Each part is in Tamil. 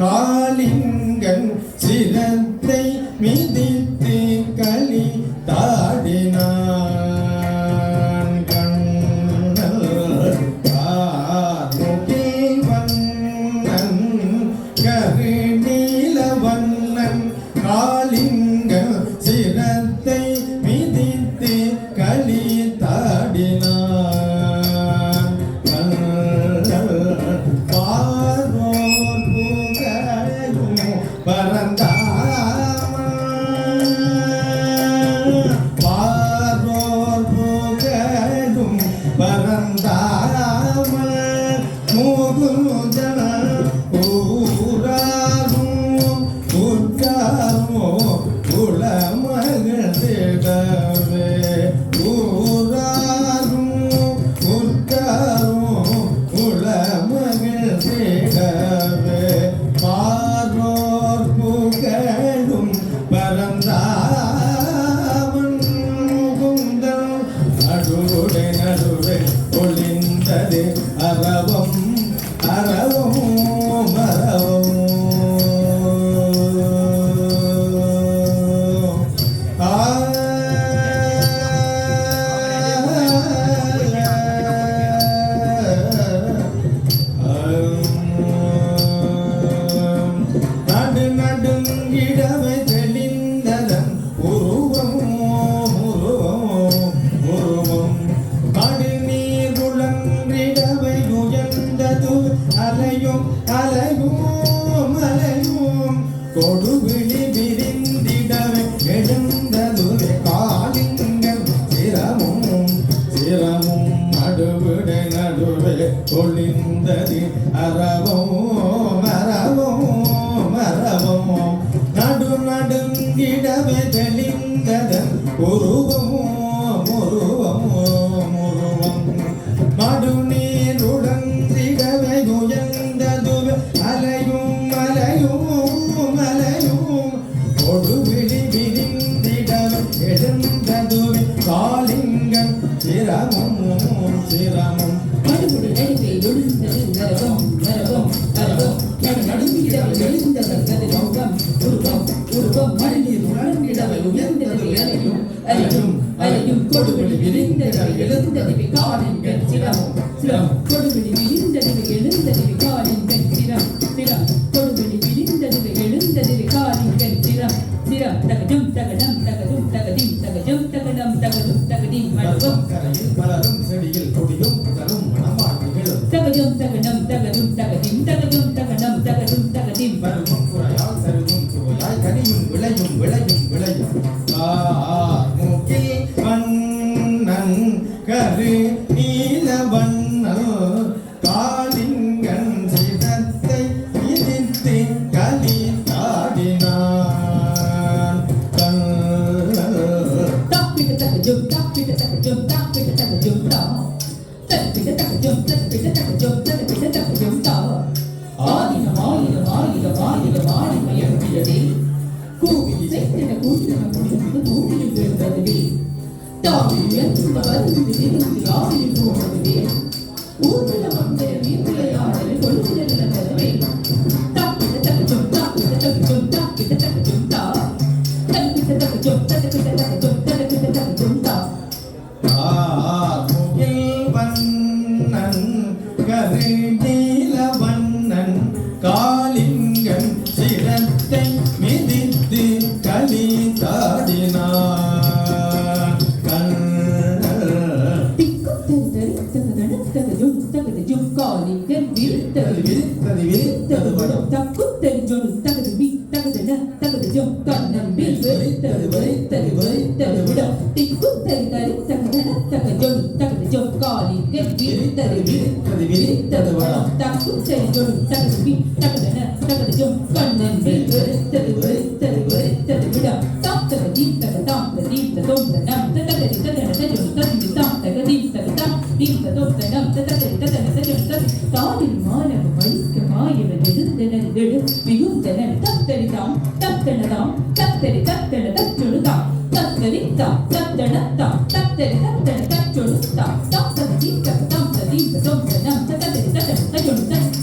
കാലിംഗൻ ചില Mogu da ஒரு ரூபமும் வீரம் தகஜம் தகஜம் தகஜம் தகஜம் தகஜம் தகடம் தகஜம் தகடி மடவும் கரையில் பலரும் செடியில் கொடியும் புதரும் மணமாட்டுகளும் தகஜம் தகடம் தகஜம் தகஜம் தகஜம் தகடம் தகஜம் தகஜம் பருவம் குறையால் சருவும் சுவையாய் கனியும் விளையும் விளையும் விளையும் மூக்கில் வண்ணன் கரு நீல வண்ணன் காலிங்கன் ಎದ್ದು ಬರುತ್ತಿದೆ ಯಾರಿಗೂ ಹೋಗದೆ ಊಟದ ಮಂತೆಯ ಮೀನುಗಳೆಯಾಡಲು ಕೊಡುತ್ತಿರಲಿಲ್ಲ ಕದವೇ ತಪ್ಪಿದ ತಕ್ಕ ಜೊತ್ತ ಕಿಟ ತಕ್ಕ ಜೊತ್ತ ಕಿಟ ತಕ್ಕ ಜೊತ್ತ ತಪ್ಪಿದ ತಕ್ಕ ಜೊತ್ತ ತಕ್ಕ ತಕ್ಕ ಜೊತ್ತ تتل هتل تتل تام تام تتيم تام تتيم تام تنام تتل تتل تجل تتل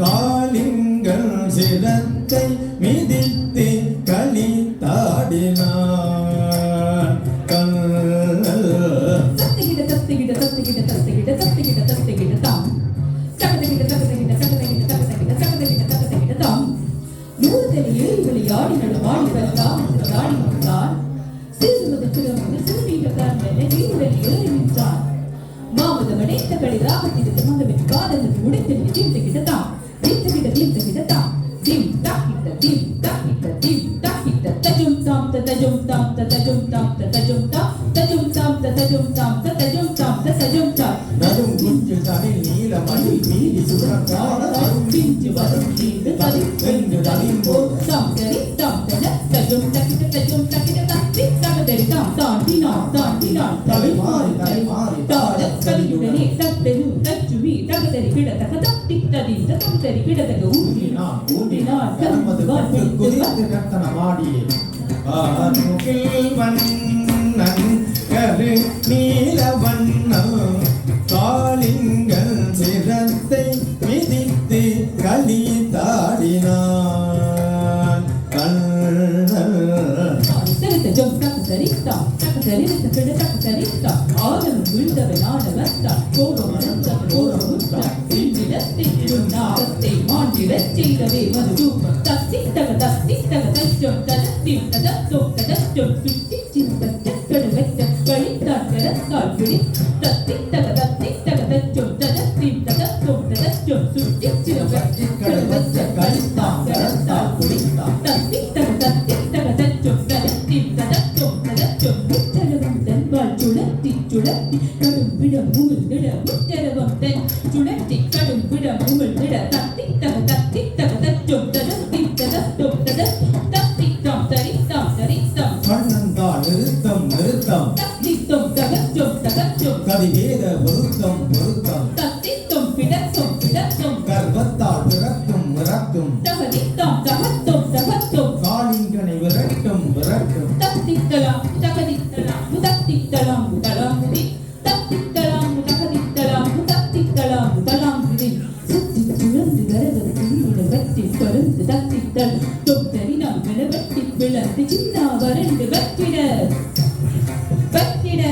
காலிங்கள் சிரத்தை மிதித்து களி தாடின ஊட்டினா ஊட்டினா கர்த்தன மாடி மாண்டிடச் செய்தவே மது தத்தி தக தத்தி தக தச்சம் ததத்தி ததத்தம் ததச்சம் சுட்டி சிந்த சக்கடு வெட்ட கழித்தான் கரத்தால் பிடி தத்தி தக தத்தி தக தச்சம் ததத்தி ததத்தம் ததச்சம் சுட்டி சிந்த சக்கடு வெட்ட கழித்தான் கரத்தால் பிடித்தான் தத்தி தக தத்தி தக தச்சம் ததத்தி ததத்தம் ததச்சம் முற்றரவம் தன்பால் சுழத்தி சுழத்தி கடும் விடம் உமிழ்ந்திட முற்றரவம் தன் சுழற்றி தகச்சம் கதிவேத பொருத்தம் பொருத்தம் தத்தித்தம் பிடத்தம் பிடத்தம் கர்ப்பத்தால் பிறக்கும் விரட்டும் தகதித்தம் தகத்தம் தகத்தம். காளிங்கனை விரட்டும் விரட்டும். தத்தித்தலாம் தகதித்தலாம் முதத்தித்தலாம் முதலாம் முதி தத்தித்தலாம் முதகதித்தலாம் முதத்தித்தலாம் முதலாம் முதி சுத்தி சுழந்து கரவது குழுவுட வெட்டி தொடர்ந்து தத்தித்தல். தொத்தரினால் விளவெட்டி விளந்து சின்ன வறண்டு வெட்டிட வெட்டிட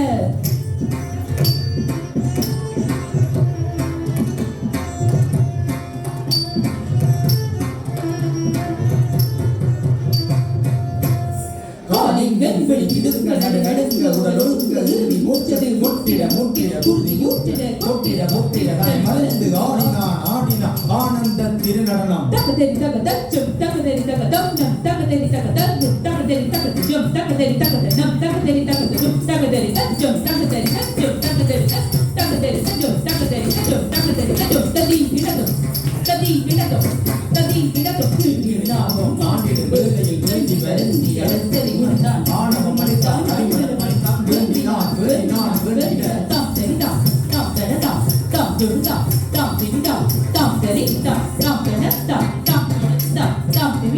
எங்கள் வெளிக்கிடுங்க நடு நடுங்க உடலொழுங்க இறுதி முற்றதில் முட்டிட முட்டிட குருதி முட்டிட கொட்டிட முட்டிட தாய் மறைந்து ஆடினான் ஆடினான் ஆனந்த திருநடனம் தகதெரி தகதச்சும் தகதெரி தகதம் தகதெரி தகதச்சும் தகதெரி தகதச்சும் தகதெரி தகதம் தகதெரி தகதச்சும் தகதெரி தகச்சும் தகதெரி தகச்சும் தகதெரி தகதெரி தகச்சும் தகதெரி தகச்சும் தகதெரி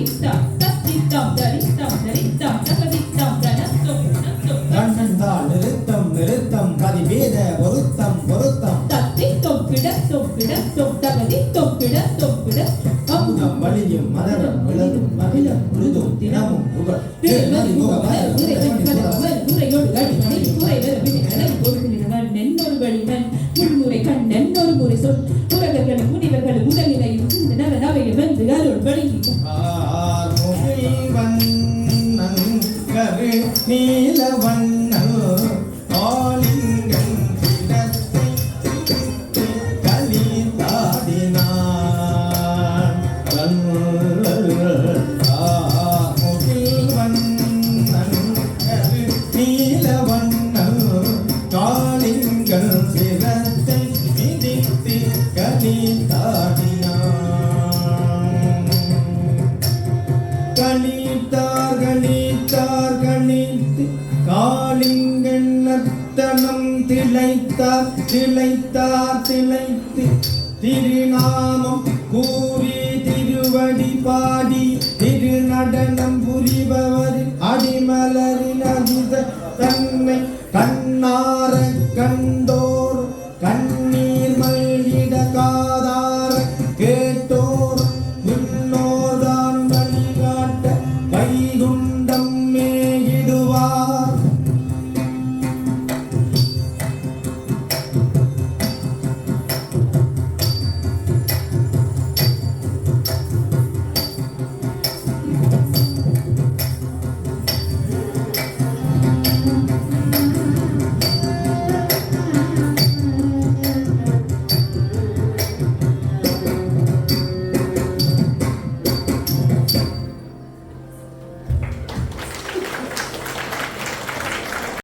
தாம் திரிதாம் தத்தித்தாம் தரிதாம் தரிதாம் தனத்தம் தனத்தம் கண்ணந்தால் நிறுத்தம் நிறுத்தம் கதிவேத பொருத்தம் பொருத்தம் தத்தித்தம் கிடத்தம் கிடத்தம் தகதித்தம் கிடத்தம் கிடத்தம் அமுதம் வழியும் மலரும் மகிழம் முழுதும் தினமும் புகழ் திளைத்தார் திளைத்தார் திளைத்து திருநாமம் கூறி திருவடி பாடி திருநடனம் புரிபவர் அடிமலரின் அஜித தன்னை கண்ணார கண்